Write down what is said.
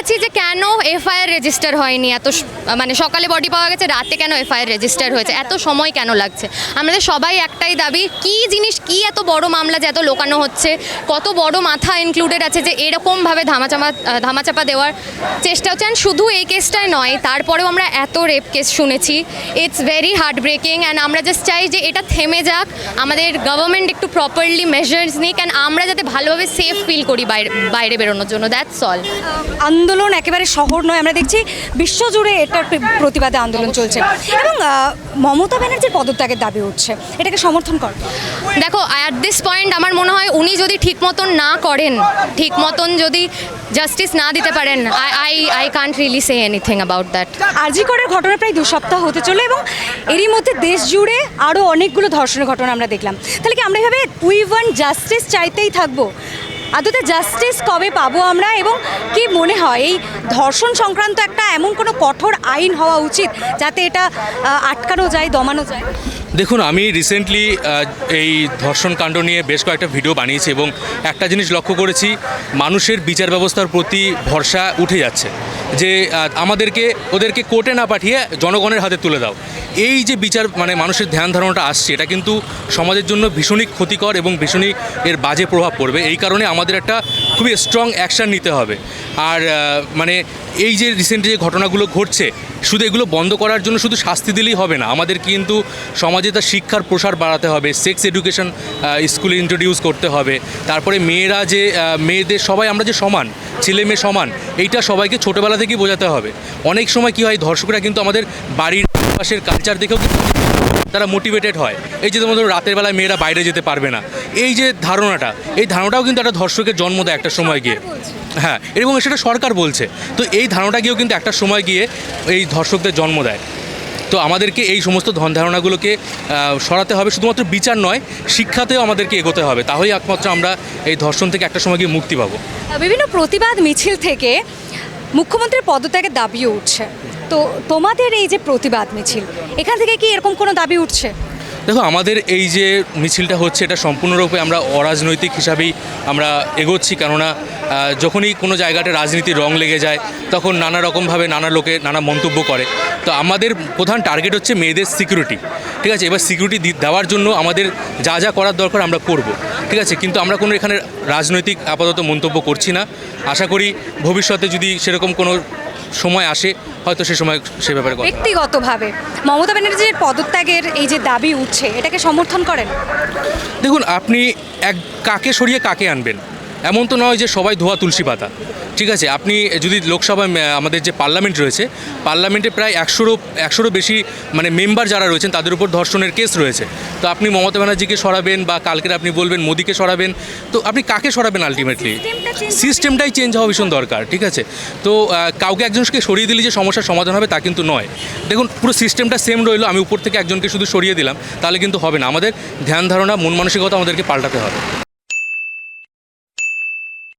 আছি যে কেন এফআইআর রেজিস্টার হয়নি? এত মানে সকালে বডি পাওয়া গেছে, রাতে কেন এফআইআর রেজিস্টার হয়েছে? এত সময় কেন লাগছে? আমাদের সবাই একটাই দাবি, কি জিনিস, কি এত বড় মামলা যে এত লোকানো হচ্ছে? কত বড় মাথা ইনক্লুডেড আছে যে এরকমভাবে ধামাচাপা ধামাচাপা দেওয়ার চেষ্টা হচ্ছে। শুধু এই কেসটাই নয়, তারপরেও আমরা এত রেপ কেস শুনেছি। It's very heart breaking and আমরা জাস্ট চাই যে এটা থেমে যাক। আমাদের গভর্নমেন্ট একটু প্রপারলি মেজার্স নিক অ্যান্ড আমরা যাতে ভালোভাবে সেফ ফিল করি বাইরে বাইরে বেরোনোর জন্য। দ্যাটস অল আন্দোলন একেবারে শহর নয়। আমরা দেখছি বিশ্বজুড়ে এটার প্র- প্রতিবাদে আন্দোলন চলছে। এবং মমতা ব্যানার্জির পদত্যাগের দাবি উঠছে। এটাকে সমর্থন কর। দেখো অ্যাট দিস পয়েন্ট আমার মনে হয় উনি যদি ঠিক মতন না করেন ঠিক মতন যদি জাস্টিস না দিতে পারেন I I I can't really say anything about that RG করের ঘটনা প্রায় দু সপ্তাহ হতে চলে এবং এরই মধ্যে দেশ জুড়ে আরও অনেকগুলো ধর্ষণের ঘটনা আমরা দেখলাম। তাহলে কি আমরা এভাবে উই ওয়ান জাস্টিস চাইতেই থাকব? আদতে জাস্টিস কবে পাবো আমরা এবং কি মনে হয়? এই ধর্ষণ সংক্রান্ত একটা এমন কোনো কঠোর আইন হওয়া উচিত যাতে এটা আটকানো যায়, দমানো যায়? দেখুন, আমি রিসেন্টলি এই ধর্ষণ কাণ্ড নিয়ে বেশ কয়েকটা ভিডিও বানিয়েছি এবং একটা জিনিস লক্ষ্য করেছি, মানুষের বিচার ব্যবস্থার প্রতি ভরসা উঠে যাচ্ছে যে আমাদেরকে, ওদেরকে কোর্টে না পাঠিয়ে জনগণের হাতে তুলে দাও। এই যে বিচার মানে মানুষের ধ্যান ধারণাটা আসছে, এটা কিন্তু সমাজের জন্য ভীষণই ক্ষতিকর এবং ভীষণই এর বাজে প্রভাব পড়বে। এই কারণে আমাদের একটা খুবই স্ট্রং অ্যাকশান নিতে হবে। আর মানে এই যে রিসেন্ট যে ঘটনাগুলো ঘটছে, শুধু এগুলো বন্ধ করার জন্য শুধু শাস্তি দিলেই হবে না। আমাদের কিন্তু সমাজে তার শিক্ষার প্রসার বাড়াতে হবে সেক্স এডুকেশন স্কুলে ইন্ট্রোডিউস করতে হবে। তারপরে মেয়েরা যে মেয়েদের সবাই আমরা যে সমান, ছেলে মেয়ে সমান, এইটা সবাইকে ছোটোবেলা থেকেই বোঝাতে হবে। অনেক সময় কি হয়, ধর্ষকরা কিন্তু আমাদের বাড়ির পাশের কালচার দেখেও কিন্তু তারা মোটিভেটেড হয়। এই যে তোমার ধরো রাতের বেলায় মেয়েরা বাইরে যেতে পারবে না। এই যে ধারণাটা এই ধারণাটাও কিন্তু একটা ধর্ষকের জন্ম দেয় একটা সময় গিয়ে। হ্যাঁ এবং সেটা সরকার বলছে। তো এই ধারণাটা গিয়েও কিন্তু একটা সময় গিয়ে এই ধর্ষকদের জন্ম দেয়। তো আমাদেরকে এই সমস্ত ধন ধারণাগুলোকে সরাতে হবে। শুধুমাত্র বিচার নয় শিক্ষাতেও আমাদেরকে এগোতে হবে। তাহলেই একমাত্র আমরা এই ধর্ষণ থেকে একটা সময় গিয়ে মুক্তি পাবো। বিভিন্ন প্রতিবাদ মিছিল থেকে মুখ্যমন্ত্রীর পদত্যাগের দাবিও উঠছে। তো তোমাদের এই যে প্রতিবাদ মিছিল, এখান থেকে কি এরকম কোনো দাবি উঠছে? দেখো, আমাদের এই যে মিছিলটা হচ্ছে, এটা সম্পূর্ণরূপে আমরা অরাজনৈতিক হিসাবেই আমরা এগোচ্ছি। কেননা যখনই কোনো জায়গাটা রাজনীতির রং লেগে যায়, তখন নানা রকমভাবে নানা লোকে নানা মন্তব্য করে। তো আমাদের প্রধান টার্গেট হচ্ছে মেয়েদের সিকিউরিটি। ঠিক আছে? এবার সিকিউরিটি দেওয়ার জন্য আমাদের যা যা করার দরকার আমরা করব। ঠিক আছে? কিন্তু আমরা কোনো এখানে রাজনৈতিক আপাতত মন্তব্য করছি না। আশা করি ভবিষ্যতে যদি সেরকম কোনো সময় আসে হয়তো সে সময় সে ব্যাপারে ব্যক্তিগতভাবে মমতা ব্যানার্জির পদত্যাগের এই যে দাবি উঠছে এটাকে সমর্থন করেন? দেখুন আপনি এক কাকে সরিয়ে কাকে আনবেন? এমন তো নয় যে সবাই ধোয়া তুলসী পাতা। ঠিক আছে আপনি যদি লোকসভায় আমাদের যে পার্লামেন্ট রয়েছে পার্লামেন্টে প্রায় একশোরও একশোরও বেশি মানে মেম্বার যারা রয়েছেন তাদের উপর ধর্ষণের কেস রয়েছে। তো আপনি মমতা ব্যানার্জিকে সরাবেন বা কালকের আপনি বলবেন মোদিকে সরাবেন তো আপনি কাকে সরাবেন আলটিমেটলি সিস্টেমটাই চেঞ্জ হওয়া ভীষণ দরকার ঠিক আছে? তো কাউকে একজনকে সরিয়ে দিলে যে সমস্যার সমাধান হবে তা কিন্তু নয়। দেখুন পুরো সিস্টেমটা সেম রইল আমি উপর থেকে একজনকে শুধু সরিয়ে দিলাম তাহলে কিন্তু হবে না। আমাদের ধ্যান ধারণা মন মানসিকতা আমাদেরকে পাল্টাতে হবে।